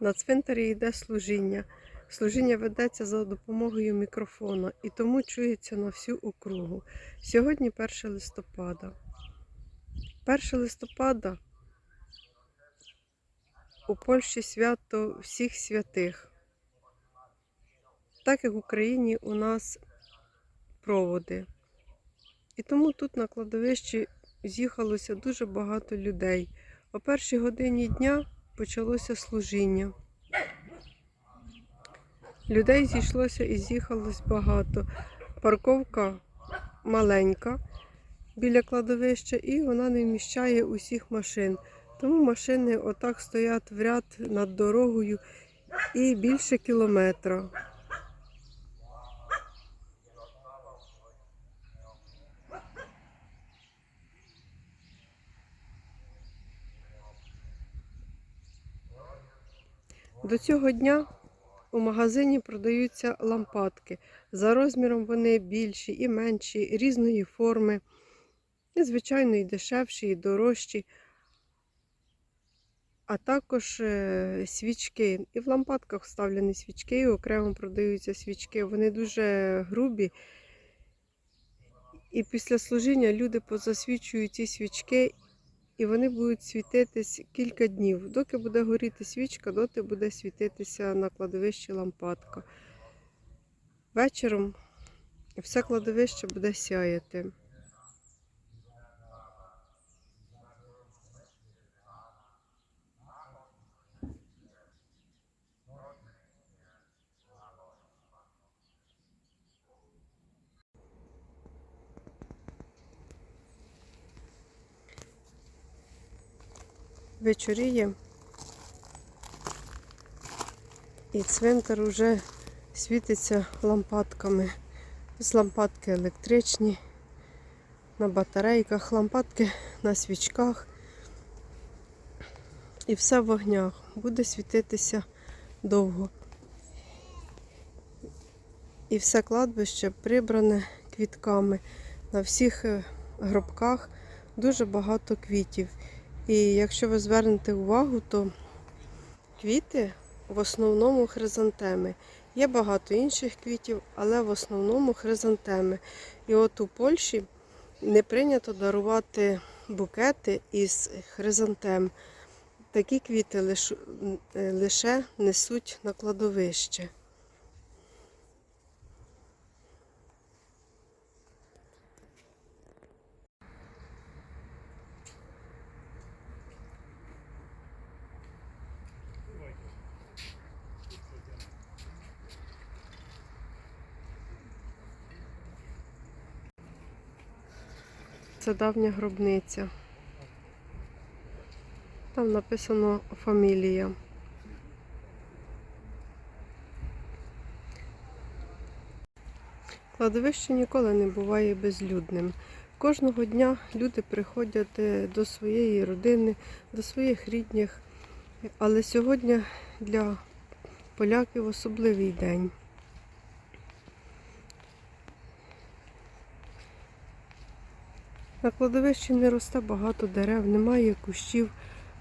На цвинтарі йде служіння. Служіння ведеться за допомогою мікрофона і тому чується на всю округу. Сьогодні 1 листопада. 1 листопада у Польщі свято всіх святих. Так як в Україні у нас проводи. І тому тут на кладовищі з'їхалося дуже багато людей. О першій годині дня почалося служіння. Людей зійшлося і з'їхалось багато. Парковка маленька біля кладовища, і вона не вміщає усіх машин. Тому машини отак стоять в ряд над дорогою і більше кілометра. До цього дня у магазині продаються лампадки. За розміром вони більші і менші, різної форми. І, звичайно, і дешевші, і дорожчі. А також е, свічки. І в лампадках вставлені свічки, і окремо продаються свічки. Вони дуже грубі. І після служіння люди позасвічують ці свічки, і вони будуть світитись кілька днів. Доки буде горіти свічка, доти буде світитися на кладовищі лампадка. Вечором все кладовище буде сяяти. Вечоріє. І цвинтар вже світиться лампадками. З лампадки електричні, на батарейках, лампадки на свічках. І все в вогнях. Буде світитися довго. І все кладбище прибране квітками. На всіх е, гробках дуже багато квітів. І якщо ви звернете увагу, то квіти в основному хризантеми. Є багато інших квітів, але в основному хризантеми. І от у Польщі не прийнято дарувати букети із хризантем. Такі квіти е, лише несуть на кладовище. Це давня гробниця. Там написано фамілія. Кладовище ніколи не буває безлюдним. Кожного дня люди приходять е, до своєї родини, до своїх рідних. Але сьогодні для поляків особливий день. На кладовищі не росте багато дерев, немає кущів,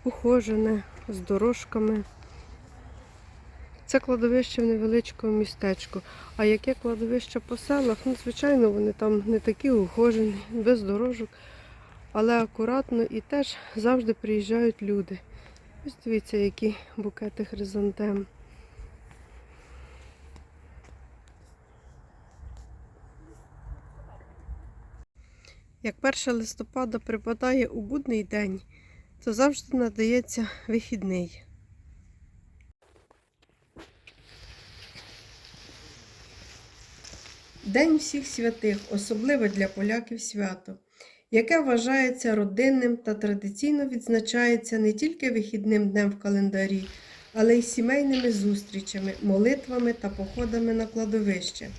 ухожене, з дорожками. Це кладовище в невеличкому містечку. А яке кладовище по селах, ну, звичайно, вони там не такі ухожені, без дорожок, але акуратно і теж завжди приїжджають люди. Ось дивіться, які букети хризантем. Як 1 листопада припадає у будний день, то завжди надається вихідний. День всіх святих, особливо для поляків свято, яке вважається родинним та традиційно відзначається не тільки вихідним днем в календарі, але й сімейними зустрічами, молитвами та походами на кладовище.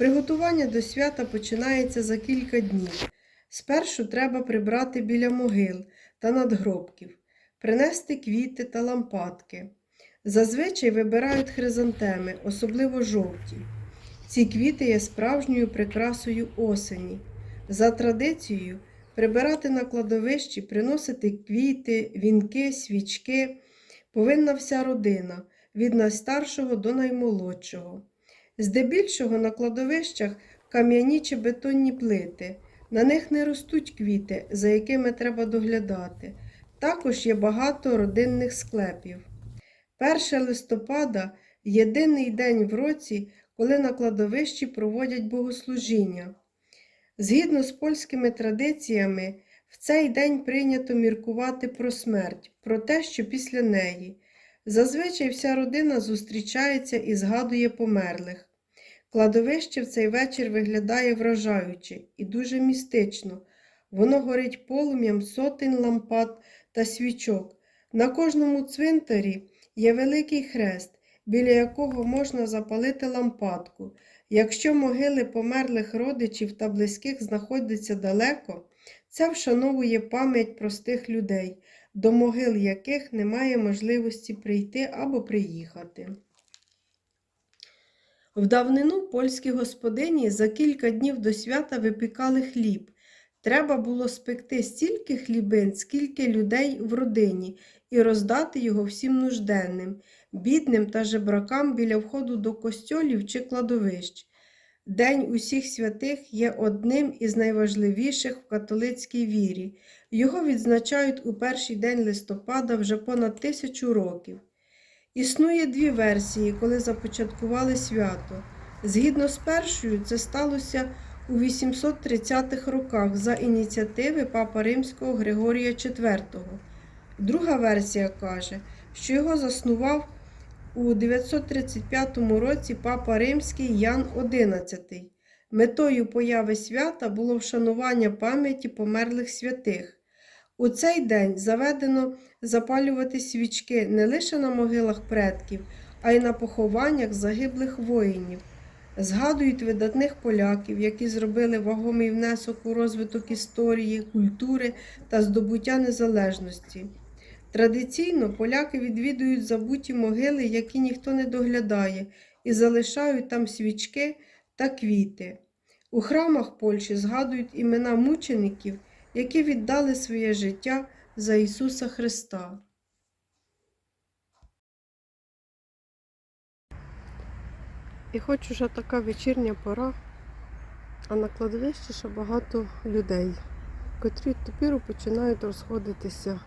Приготування до свята починається за кілька днів. Спершу треба прибрати біля могил та надгробків, принести квіти та лампадки. Зазвичай вибирають хризантеми, особливо жовті. Ці квіти є справжньою прикрасою осені. За традицією, прибирати на кладовищі, приносити квіти, вінки, свічки, повинна вся родина, від найстаршого до наймолодшого. Здебільшого на кладовищах кам'яні чи бетонні плити. На них не ростуть квіти, за якими треба доглядати. Також є багато родинних склепів. 1 листопада єдиний день в році, коли на кладовищі проводять богослужіння. Згідно з польськими традиціями, в цей день прийнято міркувати про смерть, про те, що після неї. Зазвичай вся родина зустрічається і згадує померлих. Кладовище в цей вечір виглядає вражаюче і дуже містично. Воно горить полум'ям сотень лампад та свічок. На кожному цвинтарі є великий хрест, біля якого можна запалити лампадку. Якщо могили померлих родичів та близьких знаходяться далеко, це вшановує пам'ять простих людей, до могил яких немає можливості прийти або приїхати. В давнину польські господині за кілька днів до свята випікали хліб. Треба було спекти стільки хлібин, скільки людей в родині, і роздати його всім нужденним, бідним та жебракам біля входу до костьолів чи кладовищ. День усіх святих є одним із найважливіших в католицькій вірі. Його відзначають у перший день листопада вже понад тисячу років. Існує дві версії, коли започаткували свято. Згідно з першою, це сталося у 830-х роках за ініціативи папа Римського Григорія IV. Друга версія каже, що його заснував у 935 році папа Римський Ян XI. Метою появи свята було вшанування пам'яті померлих святих. У цей день заведено запалювати свічки не лише на могилах предків, а й на похованнях загиблих воїнів. Згадують видатних поляків, які зробили вагомий внесок у розвиток історії, культури та здобуття незалежності. Традиційно поляки відвідують забуті могили, які ніхто не доглядає, і залишають там свічки та квіти. У храмах Польщі згадують імена мучеників, які віддали своє життя за Ісуса Христа. І хоч уже така вечірня пора, а на кладовищі ще багато людей, котрі тепер починають розходитися